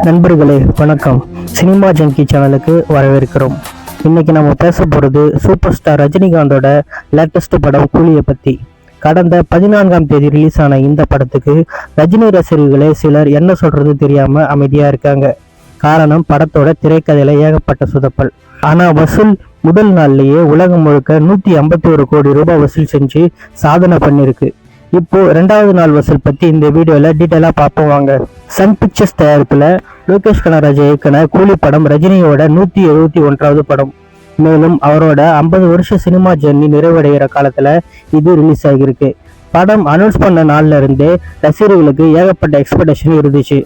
நண்பர்களே வணக்கம். Cinema Zengi சேனலுக்கு வரவேற்கிறோம். இன்னைக்கு நம்ம பேச போகிறது சூப்பர் ஸ்டார் ரஜினிகாந்தோட லேட்டஸ்ட் படம் கூலியை பற்றி கடந்த பதினான்காம் தேதி ரிலீஸ் ஆன இந்த படத்துக்கு ரஜினி ரசிகர்களே சிலர் என்ன சொல்றது தெரியாம அமைதியா இருக்காங்க. காரணம் படத்தோட திரைக்கதையில ஏகப்பட்ட சுதப்பல். ஆனா வசூல் முதல் நாள்லேயே உலகம் முழுக்க நூத்தி ஐம்பத்தி ஒரு கோடி ரூபாய் வசூல் செஞ்சு சாதனை பண்ணிருக்கு இப்போ ரெண்டாவது நாள் வசூல் பத்தி இந்த வீடியோல டீட்டெயிலா பார்ப்போம் வாங்க. சன் பிக்சர்ஸ் தயாரிப்புல லோகேஷ் கனராஜ் இயக்குன கூலி படம் ரஜினியோட நூத்தி எழுபத்தி ஒன்றாவது படம். மேலும் அவரோட ஐம்பது வருஷ சினிமா ஜெர்னி நிறைவடைகிற காலத்துல இது ரிலீஸ் ஆகியிருக்கு. படம் அனௌன்ஸ் பண்ண நாள்ல இருந்தே ரசிகர்களுக்கு ஏகப்பட்ட எக்ஸ்பெக்டேஷன் இருந்துச்சு.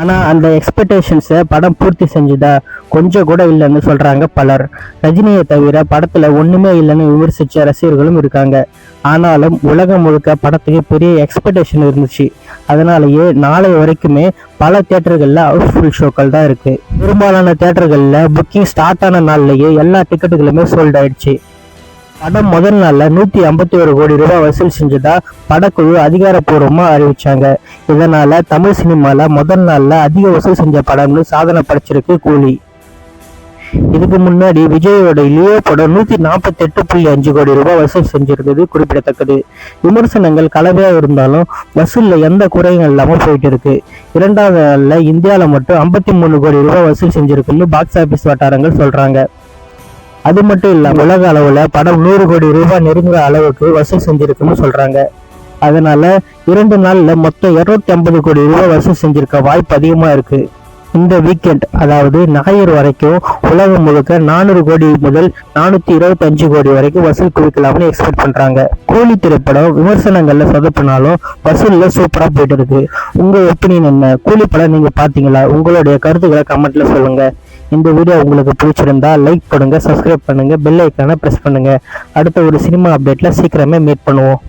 ஆனால் அந்த எக்ஸ்பெக்டேஷன்ஸை படம் பூர்த்தி செஞ்சுதா கொஞ்சம் கூட இல்லைன்னு சொல்கிறாங்க பலர். ரஜினியை தவிர படத்தில் ஒன்றுமே இல்லைன்னு விமர்சித்த ரசிகர்களும் இருக்காங்க. ஆனாலும் உலகம் முழுக்க படத்துக்கு பெரிய எக்ஸ்பெக்டேஷன் இருந்துச்சு. அதனாலேயே நாளை வரைக்குமே பல தேட்டர்களில் ஹவுஸ்ஃபுல் ஷோக்கள் தான் இருக்குது பெரும்பாலான தேட்டர்களில் புக்கிங் ஸ்டார்ட் ஆன நாள்லேயே எல்லா டிக்கெட்டுகளுமே சோல்ட் ஆயிடுச்சு. படம் முதல் நாளில் நூற்றி ஐம்பத்தி ஒரு கோடி ரூபாய் வசூல் செஞ்சதா படக்குழு அதிகாரப்பூர்வமாக அறிவிச்சாங்க. இதனால் தமிழ் சினிமாவில் முதல் நாளில் அதிக வசூல் செஞ்ச படம்னு சாதனை படைச்சிருக்கு கூலி. இதுக்கு முன்னாடி விஜயோட லியோ படம் நூற்றி நாற்பத்தி எட்டு புள்ளி அஞ்சு கோடி ரூபாய் வசூல் செஞ்சிருந்தது குறிப்பிடத்தக்கது. விமர்சனங்கள் கலவையாக இருந்தாலும் வசூலில் எந்த குறையும் இல்லாமல் போயிட்டு இருக்கு இரண்டாவது நாளில் இந்தியாவில் மட்டும் ஐம்பத்தி மூணு கோடி ரூபாய் வசூல் செஞ்சிருக்குன்னு பாக்ஸ் ஆஃபீஸ் வட்டாரங்கள் சொல்கிறாங்க அது மட்டும் இல்லாம உலக அளவுல படம் நூறு கோடி ரூபாய் நெருங்குற அளவுக்கு வசூல் செஞ்சிருக்குன்னு சொல்றாங்க. அதனால இரண்டு நாள்ல மொத்தம் இருநூத்தி ஐம்பது கோடி ரூபாய் வசூல் செஞ்சிருக்க வாய்ப்பு அதிகமா இருக்கு. இந்த வீக்கெண்ட் அதாவது ஞாயிறு வரைக்கும் உலகம் முழுக்க நானூறு கோடி முதல் நானூத்தி இருபத்தி அஞ்சு கோடி வரைக்கும் வசூல் குவிக்கலாம்னு எக்ஸ்பெக்ட் பண்றாங்க. கூலி திரைப்படம் விமர்சனங்கள்ல சொதப்பினாலும் வசூல்ல சூப்பரா போயிட்டு இருக்கு. உங்க ஒப்பீனியன் என்ன? கூலி படம் நீங்க பாத்தீங்களா உங்களுடைய கருத்துக்களை கமெண்ட்ல சொல்லுங்க. இந்த வீடியோ உங்களுக்கு பிடிச்சிருந்தா லைக் பண்ணுங்க சப்ஸ்கிரைப் பண்ணுங்க பெல் ஐக்கானை பிரஸ் பண்ணுங்க. அடுத்த ஒரு சினிமா அப்டேட்ல சீக்கிரமே மீட் பண்ணுவோம்.